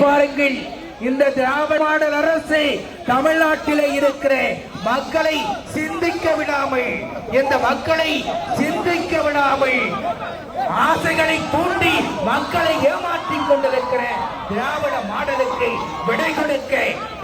பாருங்கள். இந்த திராவிட மாடல் அரசு தமிழ்நாட்டிலே இருக்கிற மக்களை சிந்திக்க விடாமல் இந்த மக்களை சிந்திக்க விடாமல் ஆசைகளை தூண்டி மக்களை ஏமாற்றிக் கொண்டிருக்கிற திராவிட மாடலுக்கு விடை கொடுக்க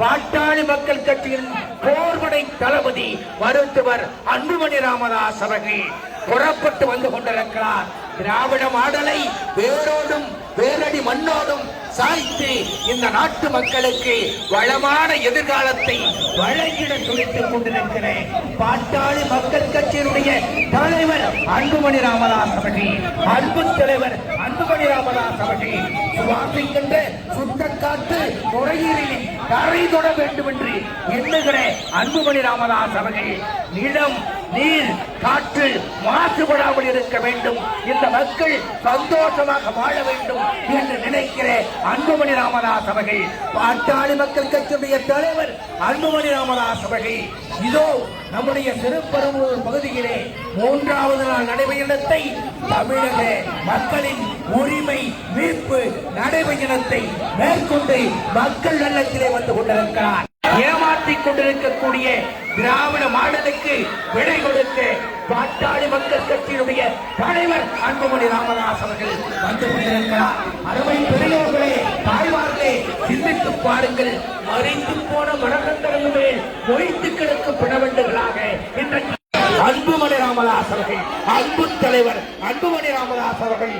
பாட்டாளி மக்கள் கட்சியின் போர்படை தளபதி மருத்துவர் அன்புமணி ராமதாஸ் அவர்கள் புறப்பட்டு வந்து கொண்டிருக்கிறார். திராவிட மாடலை வேரோடும் வேரடி மண்ணோடும் சாய்த்து இந்த நாட்டு மக்களுக்கு வளமான எதிர்காலத்தை வழங்கிட துடித்துக் கொண்டிருக்கிறேன். பாட்டாளி மக்கள் கட்சியினுடைய தலைவர் அன்புமணி ராமதாஸ் அவர்கள் அன்பு தலைவர் அன்புமணி ராமதாஸ் அவர்கள் சுவாசிக்கின்ற சுத்தக்காத்து குறையீரில் கரை தொட வேண்டும் என்று எண்ணுகிற அன்புமணி ராமதாஸ் அவர்கள் நிலம் நீர் காற்று மாசுபடாமல் இருக்க வேண்டும். இந்த மக்கள் சந்தோஷமாக வாழ வேண்டும் என்று நினைக்கிற அன்புமணி ராமதாஸ் அவர்கள் பாட்டாளி மக்கள் கட்சியுடைய தலைவர் அன்புமணி ராமதாஸ் அவர்கள் இதோ நம்முடைய திருப்பெரும்பூர் பகுதியிலே மூன்றாவது நாள் நடைபயணத்தை தமிழக மக்களின் உரிமை மீட்பு நடைபயணத்தை மேற்கொண்டு மக்கள் வெள்ளத்திலே வந்து கொண்டிருக்கிறார். ஏமாற்றிக் கொண்டிருக்கக்கூடிய திராவிட மாடலுக்கு விடை கொடுக்க பாட்டாளி மக்கள் கட்சியினுடைய தலைவர் அன்புமணி ராமதாஸ் அவர்கள் வந்து கொண்டிருக்கிறார். அறுவை பெரியோர்களே தாய்மார்களே சிந்தித்து பாருங்கள். மறைந்து போன மனக்கந்தரங்கள் மேல் மொய்த்து கிடக்கும் பிணவண்டுகளாக இன்றைக்கு அன்புமணி ராமதாஸ் அவர்கள் அன்பு தலைவர் அன்புமணி ராமதாஸ் அவர்கள்